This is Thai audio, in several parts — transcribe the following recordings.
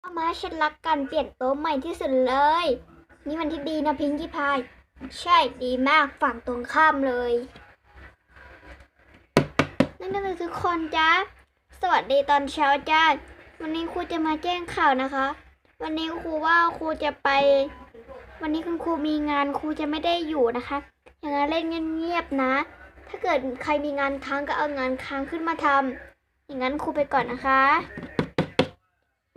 เอามาฉันรักกันเปลี่ยนโต๊ะใหม่ที่สุดเลย นี่มันที่ดีนะพิงกี้พาย ใช่ดีมากฝั่งตรงข้ามเลย นั่นคือทุกคนจ้าสวัสดีตอนเช้าจ้าวันนี้ครูจะมาแจ้งข่าวนะคะ วันนี้ครูว่าครูจะไป วันนี้คุณครูมีงานครูจะไม่ได้อยู่นะคะ อย่างนั้นเล่นเงียบๆนะ ถ้าเกิดใครมีงานค้างก็เอางานค้างขึ้นมาทำอย่างนั้นครูไปก่อนนะคะ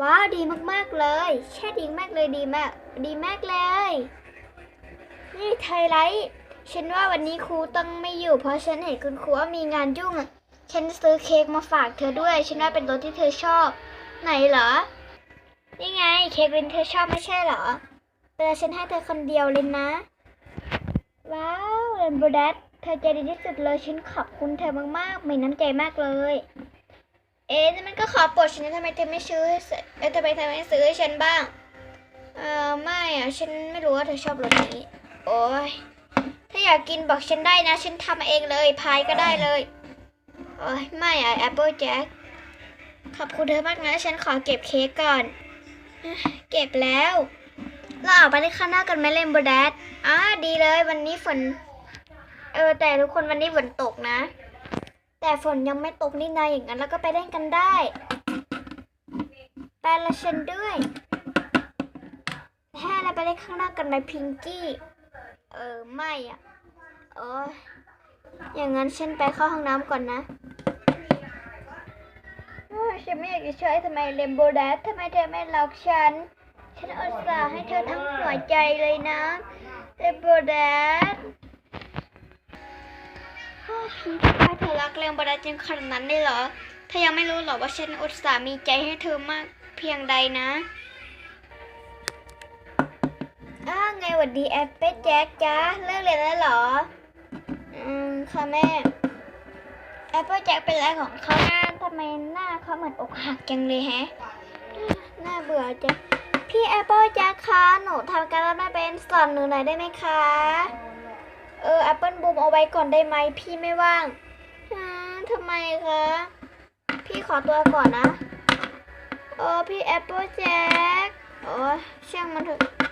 ว้าวดีมากๆเลย แช่ดีมากเลยดีมาก ดีมากเลย นี่ไทยไลท์ฉันว่าวันนี้ครูต้องไม่อยู่ เพราะฉันเห็นคุณครูว่ามีงานยุ่ง ฉันซื้อเค้กมาฝากเธอด้วย ฉันว่าเป็นรสที่เธอชอบ ไหนเหรอ นี่ไงเค้กรินเธอชอบไม่ใช่เหรอแต่ฉันให้เธอคนเดียวเลยนะ ว้าวเรนโบว์ดัตเธอใจดีที่สุดเลย ฉันขอบคุณเธอมากๆมีน้ำใจมากเลย เอ๊ะมันก็ขอปรดฉันนะทำไมเธอไม่ซื้อเอ๊ะทำไมเธอไม่ซื้อให้ฉันบ้าง เออไม่อะฉันไม่รู้ว่าเธอชอบรสนี้ โอ้ยถ้าอยากกินบอกฉันได้นะ ฉันทำเองเลยพายก็ได้เลยโอ้ยไม่อะแอปเปิลแจ็คขอบคุณเธอมากนะฉันขอเก็บเค้กก่อน เก็บแล้ว เราออกไปเล่นข้างนอกกันไหมเล่นโบแดดอ่าดีเลยวันนี้ฝน เออแต่ทุกคนวันนี้ฝนตกนะ แต่ฝนยังไม่ตกนี่นายอย่างนั้นเราก็ไปเล่นกันได้ไปละฉันด้วยแค่เราไปเล่นข้างนอกกันไหมพิงกี้ เออไม่อะโอ้ยอย่างนั้นฉันไปเข้าห้องน้ำก่อนนะโอ้ฉันไม่อยากจะช่วยทำไมเลมโบแดดทำไมเธอไม่รักฉัน ฉันอุตส่าห์ให้เธอทั้งหัวใจเลยนะเลมโบแดด พ่อพีทำไมเธอรักเรื่องบรรจงขนาดนั้นเลยเหรอเธอยังไม่รู้เหรอว่าฉันอุตส่าห์มีใจให้เธอมากเพียงใดนะอ้าไงหวัดดีแอปเปิลแจ็คจ้าเลิกเรียนแล้วเหรอ อืม ค่ะแม่ แอปเปิลแจ็คเป็นอะไรของเขาหน้าทำไมหน้าเขาเหมือนอกหักจังเลยแฮะ หน่าเบื่อจังพี่แอปเปิลแจ็คคะหนูทำการบ้านไม่เป็นสอนหนูหน่อยได้ไหมคะ เออแอปเปิลบูมเอาไว้ก่อนได้ไหมพี่ไม่ว่างทำไมคะ พี่ขอตัวก่อนนะ เออพี่แอปเปิลแจ็คโอ้ช่างมันเถอะ